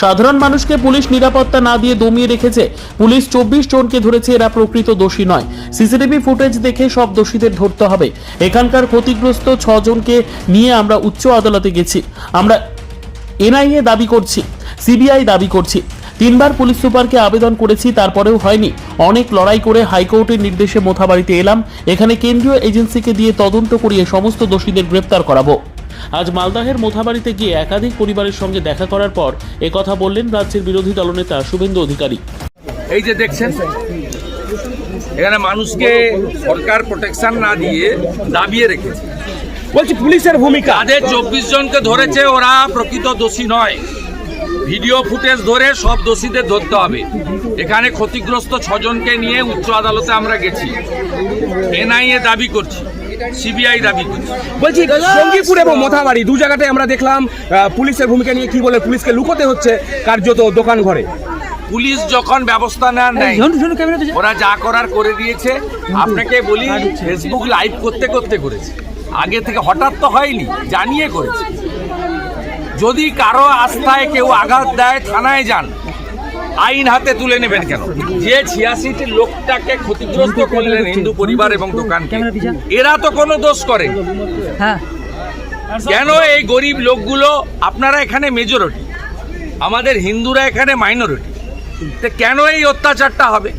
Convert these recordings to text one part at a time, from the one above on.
সাধারণ মানুষকে পুলিশ নিরাপত্তা না দিয়ে দমিয়ে রেখেছে। পুলিশ চব্বিশ জনকে ধরেছে, এরা প্রকৃত দোষী নয়। সিসিটিভি ফুটেজ দেখে সব দোষীদের ধরতে হবে। এখানকার ক্ষতিগ্রস্ত ছজনকে নিয়ে আমরা উচ্চ আদালতে গেছি। আমরা এনআইএ দাবি করছি, সিবিআই দাবি করছি। তিনবার পুলিশ সুপারকে আবেদন করেছি, তারপরেও হয়নি। অনেক লড়াই করে হাইকোর্টের নির্দেশে মোথাবাড়িতে এলাম। এখানে কেন্দ্রীয় এজেন্সিকে দিয়ে তদন্ত করিয়ে সমস্ত দোষীদের গ্রেপ্তার করাবো। আজ মালদাহের মোথাবাড়িতে গিয়ে একাধিক পরিবারের সঙ্গে দেখা করার পর একথা বললেন রাজ্যের বিরোধী দলনেতা শুভেন্দু অধিকারী। এই যে দেখছেন এখানে মানুষকে সরকার প্রোটেকশন না দিয়ে দাবিয়ে রেখেছে। বলছি পুলিশের ভূমিকা। তাদের চব্বিশ জনকে ধরেছে ওরা প্রকৃত দোষী নয়। ভিডিও ফুটেজ ধরে সব দোষীদের ধরতে হবে। এখানে ক্ষতিগ্রস্ত ছজনকে নিয়ে উচ্চ আদালতে আমরা গেছি। এনআইএ দাবি করছি। সিবিআই দাবি বলছি সঙ্গীপুর এবং মোথাবাড়ি দু জায়গাতে আমরা দেখলাম আহ, পুলিশের ভূমিকা নিয়ে কি বলে পুলিশকে লুকোতে হচ্ছে কার্যত দোকান ঘরে। পুলিশ যখন ব্যবস্থা নেন নেয়। ওরা যা করার করে দিয়েছে। আপনাকে বলি ফেসবুক লাইভ করতে করতে করেছে। আগে থেকে হঠাৎ তো হয়নি জানিয়ে করেছে। যদি কারও আস্থায় কেউ আঘাত দেয় থানায় যান। আইন হাতে তুলে নেবেন কেন? যে ছিয়াশিটি লোকটাকে ক্ষতিগ্রস্ত করলেন হিন্দু পরিবার এবং দোকানকে এরা তো কোনো দোষ করে। কেন এই গরিব লোকগুলো? আপনারা এখানে মেজরিটি আমাদের হিন্দুরা এখানে মাইনরিটি তো কেন এই অত্যাচারটা হবে?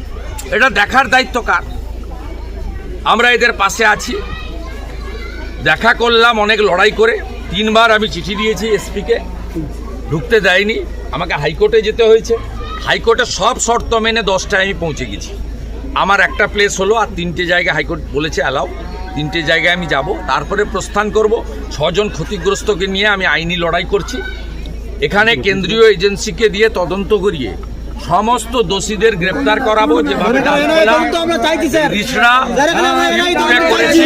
এটা দেখার দায়িত্ব কার? আমরা এদের পাশে আছি। দেখা করলাম অনেক লড়াই করে। তিনবার আমি চিঠি দিয়েছি এসপিকে ঢুকতে দেয়নি। আমাকে হাইকোর্টে যেতে হয়েছে। হাইকোর্টে সব শর্ত মেনে দশটায় আমি পৌঁছে গেছি আমার একটা প্লেস হলো আর তিনটে জায়গায় হাইকোর্ট বলেছে অ্যালাউ তিনটে জায়গায় আমি যাব তারপরে প্রস্থান করব ছজন ক্ষতিগ্রস্তকে নিয়ে আমি আইনি লড়াই করছি এখানে কেন্দ্রীয় এজেন্সিকে দিয়ে তদন্ত করিয়ে সমস্ত দোষীদের গ্রেপ্তার করাবো যেভাবে করেছি